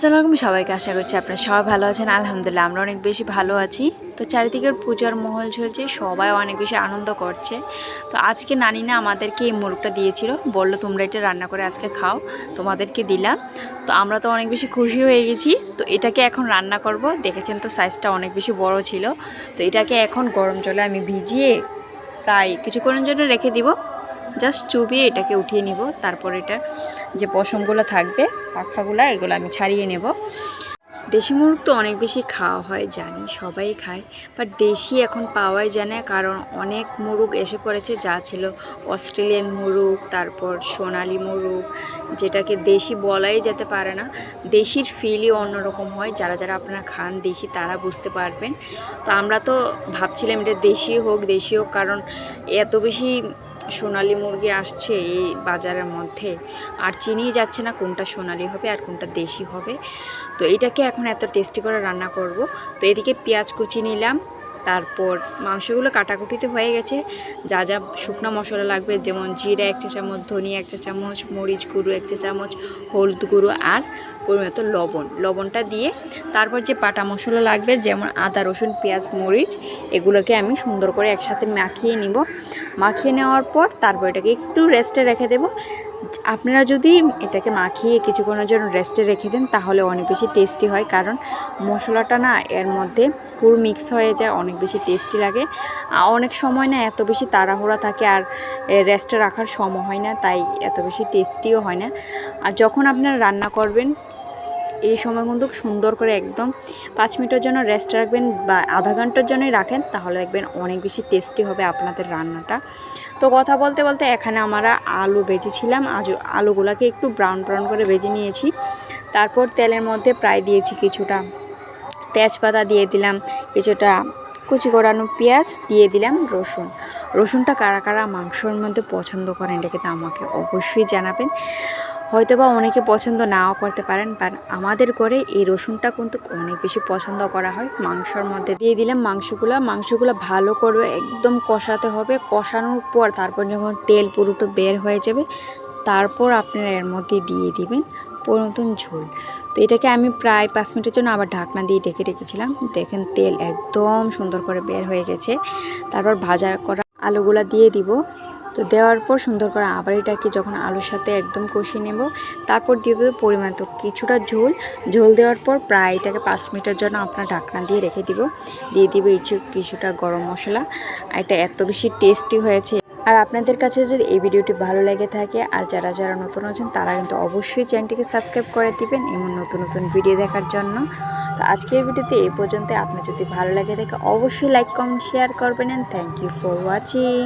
আসসালামু সবাইকে, আশা করছি আপনারা সবাই ভালো আছেন। আলহামদুলিল্লাহ, আমরা অনেক বেশি ভালো আছি। তো চারিদিকের পূজার মহল চলছে সবাই অনেক বেশি আনন্দ করছে। তো আজকে নানি না আমাদেরকে এই মোরগটা দিয়েছিল, বলল, তোমরা এটা রান্না করে আজকে খাও, তোমাদেরকে দিলাম। তো আমরা তো অনেক বেশি খুশি হয়ে গেছি। তো এটাকে এখন রান্না করব। দেখেছেন তো সাইজটা অনেক বেশি বড় ছিল। তো এটাকে এখন গরম জলে আমি ভিজিয়ে প্রায় কিছুক্ষণের জন্য রেখে দিব। জাস্ট চুবিয়ে এটাকে উঠিয়ে নিব। তারপর এটা যে পশমগুলো থাকবে, পাখাগুলো, এগুলো আমি ছাড়িয়ে নেব। দেশি মুরগ তো অনেক বেশি খাওয়া হয়, জানি, সবাই খায়। বাট দেশি এখন পাওয়াই যায় না, কারণ অনেক মুরগ এসে পড়েছে, যা ছিল অস্ট্রেলিয়ান মুরগ, তারপর সোনালি মুরগ, যেটাকে দেশি বলাই যেতে পারে না। দেশির ফিলই অন্যরকম হয়, যারা যারা আপনারা খান দেশি, তারা বুঝতে পারবেন। তো আমরা তো ভাবছিলাম এটা দেশি হোক দেশি হোক, কারণ এত বেশি সোনালি মুরগি আসছে এই বাজারের মধ্যে। আর চিনিই যাচ্ছে না কোনটা সোনালি হবে আর কোনটা দেশি হবে। তো এটাকে এখন এত টেস্টি করে রান্না করব। তো এদিকে পেঁয়াজ কুচি নিলাম। তারপর মাংসগুলো কাটাকুটিতে হয়ে গেছে। যা যা শুকনো মশলা লাগবে, যেমন জিরা এক চা চামচ, ধনিয়া এক চা চামচ, মরিচ গুঁড়ো এক চা চামচ, হলুদ গুঁড়ো আর পরিমাণ লবণ। লবণটা দিয়ে তারপর যে পাটা মশলা লাগবে, যেমন আদা, রসুন, পেঁয়াজ, মরিচ, এগুলোকে আমি সুন্দর করে একসাথে মাখিয়ে নিব। মাখিয়ে নেওয়ার পর তারপর এটাকে একটু রেস্টে রেখে দেব। আপনারা যদি এটাকে মাখিয়ে কিছুক্ষণের জন্য রেস্টে রেখে দেন, তাহলে অনেক বেশি টেস্টি হয়। কারণ মশলাটা না এর মধ্যে পুরো মিক্স হয়ে যায়, অনেক বেশি টেস্টি লাগে। অনেক সময় না এত বেশি তাড়াহুড়া থাকে আর রেস্টে রাখার সময় হয় না, তাই এত বেশি টেস্টিও হয় না। আর যখন আপনারা রান্না করবেন, এই সময় কিন্তু সুন্দর করে একদম পাঁচ মিনিটের জন্য রেস্ট রাখবেন বা আধা ঘণ্টার জন্যই রাখেন, তাহলে দেখবেন অনেক বেশি টেস্টি হবে আপনাদের রান্নাটা। তো কথা বলতে বলতে এখানে আমরা আলু বেজেছিলাম, আজ আলুগুলোকে একটু ব্রাউন ব্রাউন করে বেজে নিয়েছি। তারপর তেলের মধ্যে প্রায় দিয়েছি কিছুটা তেজপাতা দিয়ে দিলাম, কিছুটা কুচি করানো পেঁয়াজ দিয়ে দিলাম রসুন। রসুনটা কারা কারা মাংসর মধ্যে পছন্দ করেন এটা কিন্তু আমাকে অবশ্যই জানাবেন। হয়তো বা অনেকে পছন্দ নাও করতে পারেন বাট আমাদের ঘরে এই রসুনটা কিন্তু অনেক বেশি পছন্দ করা হয়। মাংসর মধ্যে দিয়ে দিলাম মাংসগুলো। মাংসগুলো ভালো করে একদম কষাতে হবে। কষানোর পর তারপর যখন তেল পুরোটা বের হয়ে যাবে, তারপর আপনারা এর মধ্যে দিয়ে দিবেন। পরিমতন ঝোল। তো এটাকে আমি প্রায় পাঁচ মিনিটের জন্য আবার ঢাকনা দিয়ে ডেকে রেখেছিলাম। দেখেন তেল একদম সুন্দর করে বের হয়ে গেছে। তারপর ভাজা করা আলুগুলা দিয়ে দিব। তো দেওয়ার পর সুন্দর করে আবার এটাকে যখন আলুর সাথে একদম কষিয়ে নেব, তারপর দিয়ে দেবো পরিমাণ তো কিছুটা ঝোল। ঝোল দেওয়ার পর প্রায় এটাকে পাঁচ মিনিটের জন্য আপনার ঢাকনা দিয়ে রেখে দিব। দিয়ে দিব এই কিছুটা গরম মশলা। এটা এত বেশি টেস্টি হয়েছে। আর আপনাদের কাছে যদি এই ভিডিওটি ভালো লেগে থাকে আর যারা যারা নতুন আছেন, তারা কিন্তু অবশ্যই চ্যানেলটিকে সাবস্ক্রাইব করে দিবেন এমন নতুন নতুন ভিডিও দেখার জন্য। তো আজকের ভিডিওতে এই পর্যন্ত আপনার যদি ভালো লাগে থাকে, অবশ্যই লাইক, কমেন্ট শেয়ার করবেন। Thank you for watching